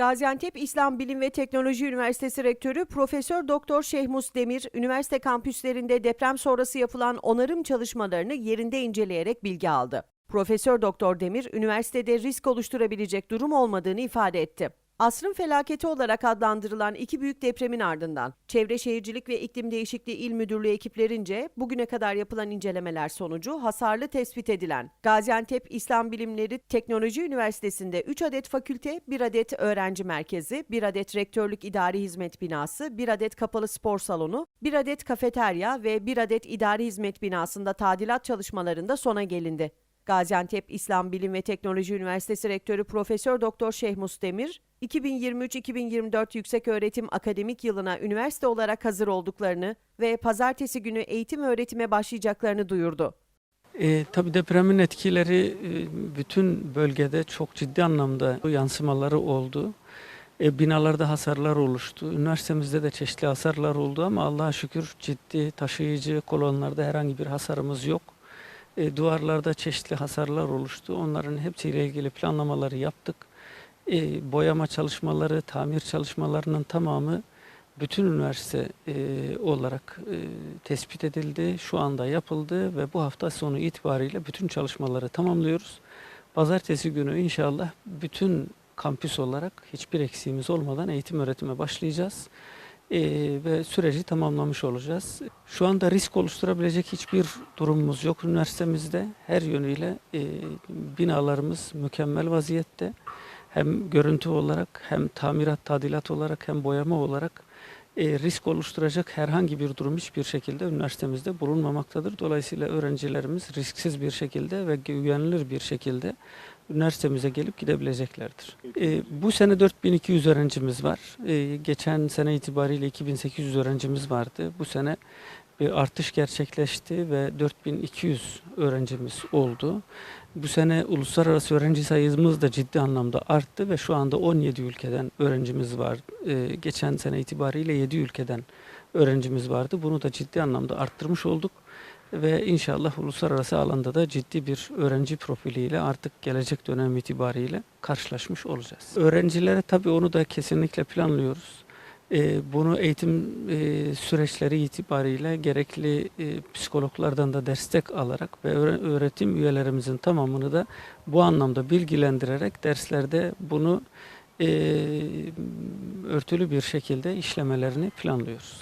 Gaziantep İslam Bilim ve Teknoloji Üniversitesi Rektörü Profesör Doktor Şehmus Demir, üniversite kampüslerinde deprem sonrası yapılan onarım çalışmalarını yerinde inceleyerek bilgi aldı. Profesör Doktor Demir, üniversitede risk oluşturabilecek durum olmadığını ifade etti. Asrın felaketi olarak adlandırılan iki büyük depremin ardından Çevre Şehircilik ve İklim Değişikliği İl Müdürlüğü ekiplerince bugüne kadar yapılan incelemeler sonucu hasarlı tespit edilen Gaziantep İslam Bilimleri Teknoloji Üniversitesi'nde 3 adet fakülte, 1 adet öğrenci merkezi, 1 adet rektörlük idari hizmet binası, 1 adet kapalı spor salonu, 1 adet kafeterya ve 1 adet idari hizmet binasında tadilat çalışmalarında sona gelindi. Gaziantep İslam Bilim ve Teknoloji Üniversitesi Rektörü Profesör Doktor Şehmus Demir, 2023-2024 Yükseköğretim Akademik Yılına üniversite olarak hazır olduklarını ve pazartesi günü eğitim öğretime başlayacaklarını duyurdu. E, tabii depremin etkileri e, bütün bölgede çok ciddi anlamda yansımaları oldu. E, binalarda hasarlar oluştu. Üniversitemizde de çeşitli hasarlar oldu ama Allah'a şükür ciddi taşıyıcı kolonlarda herhangi bir hasarımız yok. E, duvarlarda çeşitli hasarlar oluştu. Onların hepsiyle ilgili planlamaları yaptık. E, boyama çalışmaları, tamir çalışmalarının tamamı bütün üniversite e, olarak e, tespit edildi. Şu anda yapıldı ve bu hafta sonu itibariyle bütün çalışmaları tamamlıyoruz. Pazartesi günü inşallah bütün kampüs olarak hiçbir eksiğimiz olmadan eğitim öğretime başlayacağız. E, ve süreci tamamlamış olacağız. Şu anda risk oluşturabilecek hiçbir durumumuz yok üniversitemizde. Her yönüyle e, binalarımız mükemmel vaziyette. Hem görüntü olarak hem tamirat, tadilat olarak hem boyama olarak e, risk oluşturacak herhangi bir durum hiçbir şekilde üniversitemizde bulunmamaktadır. Dolayısıyla öğrencilerimiz risksiz bir şekilde ve güvenilir bir şekilde üniversitemize gelip gidebileceklerdir. E, bu sene 4200 öğrencimiz var. E, geçen sene itibariyle 2800 öğrencimiz vardı. Bu sene bir artış gerçekleşti ve 4200 öğrencimiz oldu. Bu sene uluslararası öğrenci sayımız da ciddi anlamda arttı ve şu anda 17 ülkeden öğrencimiz var. Ee, geçen sene itibariyle 7 ülkeden öğrencimiz vardı. Bunu da ciddi anlamda arttırmış olduk ve inşallah uluslararası alanda da ciddi bir öğrenci profiliyle artık gelecek dönem itibariyle karşılaşmış olacağız. Öğrencilere tabii onu da kesinlikle planlıyoruz. Ee, bunu eğitim e, süreçleri itibariyle gerekli e, psikologlardan da destek alarak ve öğre- öğretim üyelerimizin tamamını da bu anlamda bilgilendirerek derslerde bunu e, örtülü bir şekilde işlemelerini planlıyoruz.